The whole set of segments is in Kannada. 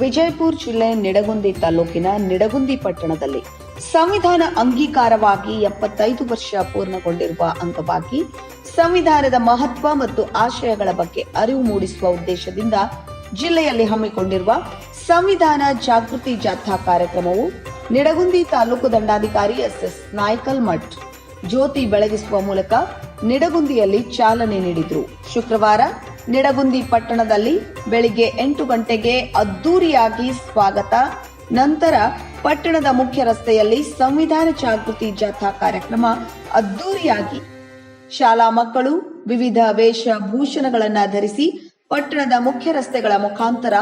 ವಿಜಯಪುರ ಜಿಲ್ಲೆ ನಿಡಗುಂದಿ ತಾಲೂಕಿನ ನಿಡಗುಂದಿ ಪಟ್ಟಣದಲ್ಲಿ ಸಂವಿಧಾನ ಅಂಗೀಕಾರವಾಗಿ ಎಪ್ಪತ್ತೈದು ವರ್ಷ ಪೂರ್ಣಗೊಂಡಿರುವ ಅಂಗವಾಗಿ ಸಂವಿಧಾನದ ಮಹತ್ವ ಮತ್ತು ಆಶಯಗಳ ಬಗ್ಗೆ ಅರಿವು ಮೂಡಿಸುವ ಉದ್ದೇಶದಿಂದ ಜಿಲ್ಲೆಯಲ್ಲಿ ಹಮ್ಮಿಕೊಂಡಿರುವ ಸಂವಿಧಾನ ಜಾಗೃತಿ ಜಾಥಾ ಕಾರ್ಯಕ್ರಮವು ನಿಡಗುಂದಿ ತಾಲೂಕು ದಂಡಾಧಿಕಾರಿ ಎಸ್ ಎಸ್ ನಾಯ್ಕಲ್ ಮಠ್ ಜ್ಯೋತಿ ಬೆಳಗಿಸುವ ಮೂಲಕ ನಿಡಗುಂದಿಯಲ್ಲಿ ಚಾಲನೆ ನೀಡಿದ್ರು. ಶುಕ್ರವಾರ ನಿಡಗುಂದಿ ಪಟ್ಟಣದಲ್ಲಿ ಬೆಳಿಗ್ಗೆ ಎಂಟು ಗಂಟೆಗೆ ಅದ್ದೂರಿಯಾಗಿ ಸ್ವಾಗತ. ನಂತರ ಪಟ್ಟಣದ ಮುಖ್ಯ ರಸ್ತೆಯಲ್ಲಿ ಸಂವಿಧಾನ ಜಾಗೃತಿ ಜಾಥಾ ಕಾರ್ಯಕ್ರಮ ಅದ್ದೂರಿಯಾಗಿ. ಶಾಲಾ ಮಕ್ಕಳು ವಿವಿಧ ವೇಷಭೂಷಣಗಳನ್ನ ಧರಿಸಿ ಪಟ್ಟಣದ ಮುಖ್ಯ ರಸ್ತೆಗಳ ಮುಖಾಂತರ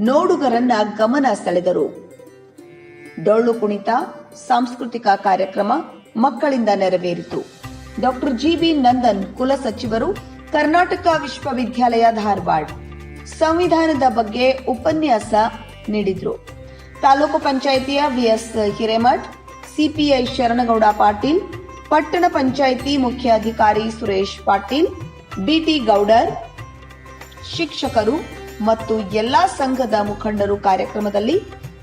ನೋಡುಗರನ್ನ ಗಮನ ಸೆಳೆದರು. ಡೊಳ್ಳು ಕುಣಿತ, ಸಾಂಸ್ಕೃತಿಕ ಕಾರ್ಯಕ್ರಮ ಮಕ್ಕಳಿಂದ ನೆರವೇರಿತು. ಡಾಕ್ಟರ್ ಜಿಬಿ ನಂದನ್ ಕುಲಸಚಿವರು ಕರ್ನಾಟಕ ವಿಶ್ವವಿದ್ಯಾಲಯ ಧಾರವಾಡ. ಸಂವಿಧಾನದ ಬಗ್ಗೆ ಉಪನ್ಯಾಸ ನೀಡಿದ್ರು. ತಾಲೂಕು ಪಂಚಾಯಿತಿಯ ವಿಎಸ್ ಹಿರೇಮಠ್, ಸಿಪಿಐ ಶರಣಗೌಡ ಪಾಟೀಲ್, ಪಟ್ಟಣ ಪಂಚಾಯಿತಿ ಮುಖ್ಯಾಧಿಕಾರಿ ಸುರೇಶ್ ಪಾಟೀಲ್ ಬಿಟಿ ಗೌಡರ್, ಶಿಕ್ಷಕರು ಮತ್ತು ಎಲ್ಲಾ ಸಂಘದ ಮುಖಂಡರು ಕಾರ್ಯಕ್ರಮದಲ್ಲಿ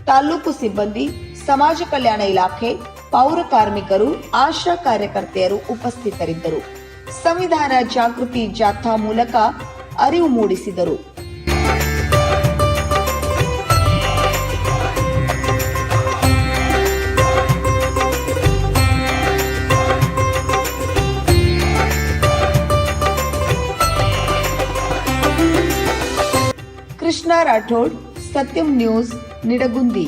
ತಾಲೂಕು ಸಿಬ್ಬಂದಿ, ಸಮಾಜ ಕಲ್ಯಾಣ ಇಲಾಖೆ, ಪೌರ ಕಾರ್ಮಿಕರು, ಆಶಾ ಕಾರ್ಯಕರ್ತೆಯರು ಉಪಸ್ಥಿತರಿದ್ದರು. ಸಂವಿಧಾನ ಜಾಗೃತಿ ಜಾಥಾ ಮೂಲಕ ಅರಿವು ಮೂಡಿಸಿದರು. ಕೃಷ್ಣ ರಾಠೋಡ್ ಸತ್ಯಂ ನ್ಯೂಸ್ ನಿಡಗುಂದಿ.